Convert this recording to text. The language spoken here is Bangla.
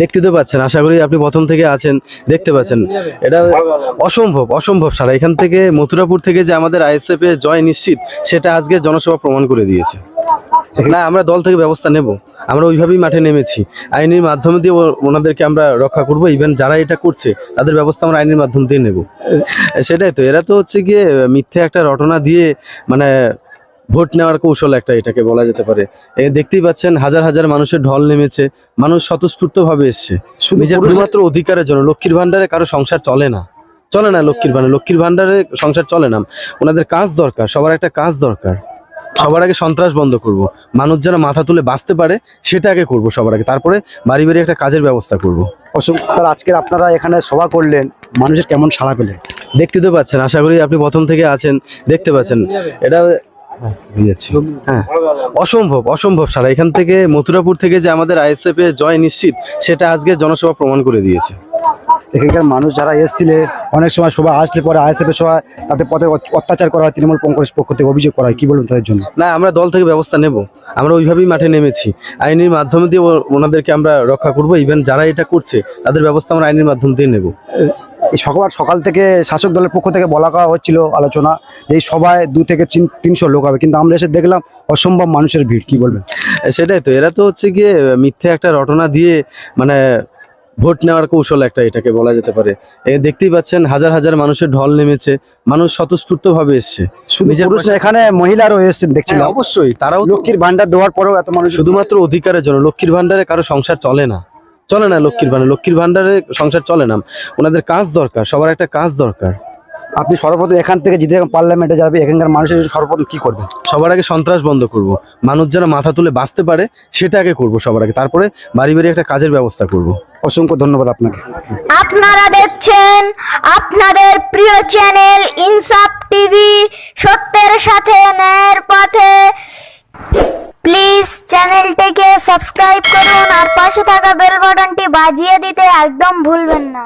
দেখতে তো পাচ্ছেন, আশা করি আপনি প্রথম থেকে আছেন, দেখতে পাচ্ছেন। এটা অসম্ভব অসম্ভব সারা। এখান থেকে মথুরাপুর থেকে যে আমাদের আইএসএফ এর জয় নিশ্চিত, সেটা আজকে জনসভা প্রমাণ করে দিয়েছে। না, আমরা দল থেকে ব্যবস্থা নেব। আমরা ওইভাবেই মাঠে নেমেছি। আইনের মাধ্যমে দিয়ে ওনাদেরকে আমরা রক্ষা করব। ইভেন যারা এটা করছে, তাদের ব্যবস্থা আমরা আইনের মাধ্যম দিয়ে নেব। সেটাই তো, এরা তো হচ্ছে গিয়ে মিথ্যে একটা রটনা দিয়ে মানে ভোট নেওয়ার কৌশল একটা এটাকে বলা যেতে পারে। এ দেখতেই পাচ্ছেন হাজার হাজার মানুষের ঢল নেমেছে মানুষ স্বতঃস্ফূর্ত ভাবে এসছে নিজের শুধুমাত্র অধিকারের জন্য লক্ষ্মীর ভান্ডারে কারও সংসার চলে না। চলে না লক্ষ্মীর ভান্ডার লক্ষ্মীর ভান্ডারে সংসার চলে না। ওনাদের কাজ দরকার সবার একটা কাজ দরকার। সবার আগে সন্ত্রাস বন্ধ করব। মানুষ যেন মাথা তুলে বাঁচতে পারে সেটা আগে করব সবার আগে। তারপরে বাড়ি বাড়ি একটা কাজের ব্যবস্থা করব। অসংখ্য স্যার আজকের আপনারা এখানে সভা করলেন মানুষের কেমন সাড়া পেলেন? দেখতে তো পাচ্ছেন আশা করি আপনি প্রথম থেকে আছেন দেখতে পাচ্ছেন। এটা হ্যাঁ, হ্যাঁ। অসম্ভব অসম্ভব সারা। এখান থেকে মথুরাপুর থেকে যে আমাদের আইএসএফ এর জয় নিশ্চিত সেটা আজকে জনসভা প্রমাণ করে দিয়েছে। এখানকার মানুষ যারা এসেছিলে অনেক সময় সভা আসলে পরে আইএসএফের সভায় তাদের পথে অত্যাচার করা হয় তৃণমূল কংগ্রেস পক্ষ থেকে অভিযোগ করা হয়। কি বলবেন তাদের জন্য? না আমরা দল থেকে ব্যবস্থা নেব। আমরা ওইভাবেই মাঠে নেমেছি। আইনের মাধ্যমে দিয়ে ওনাদেরকে আমরা রক্ষা করব। ইভেন যারা এটা করছে তাদের ব্যবস্থা আমরা আইনের মাধ্যম দিয়ে নেব। সকাল সকাল থেকে শাসক দলের পক্ষ থেকে বলা করা হচ্ছিল আলোচনা এই সভায় দু থেকে তিন- তিনশো লোক হবে। কিন্তু আমরা এসে দেখলাম অসম্ভব মানুষের ভিড় কি বলবেন? সেটাই তো। এরা তো হচ্ছে গিয়ে মিথ্যে একটা রটনা দিয়ে মানে ভোট নেওয়ার কৌশল একটা এটাকে বলা যেতে পারে। দেখতেই পাচ্ছেন হাজার হাজার মানুষের ঢল নেমেছে মানুষ স্বতঃস্ফূর্ত ভাবে এসছে এখানে মহিলারও এসেছেন দেখছিলাম। হ্যাঁ, অবশ্যই তারাও লক্ষ্মীর ভান্ডার দেওয়ার পরেও এত মানুষ শুধুমাত্র অধিকারের জন্য লক্ষ্মীর ভান্ডারে কারও সংসার চলে না। চলে না লক্ষ্মীর ভান্ডার? লক্ষ্মীর ভান্ডারে সংসার চলে না। ওনাদের কাজ দরকার সবার একটা কাজ দরকার। আপনি সর্বপ্রথম এখান থেকে যদি পার্লামেন্টে যাবে এখানকার মানুষের সর্বপ্রথম কি করবেন? সবার আগে সন্ত্রাস বন্ধ করব। মানুষ যেন মাথা তুলে বাঁচতে পারে সেটা আগে করব সবার আগে। তারপরে বাড়ি বাড়ি একটা কাজের ব্যবস্থা করব। অসংখ্য ধন্যবাদ আপনাকে। আপনারা দেখছেন আপনাদের প্রিয় চ্যানেল ইনসাফ টিভি। সত্যের সাথে ন্যায়ের পথে। প্লিজ চ্যানেলটিকে সাবস্ক্রাইব করুন। পাশে থাকা বেল বাটনটি বাজিয়ে দিতে একদম ভুলবেন না।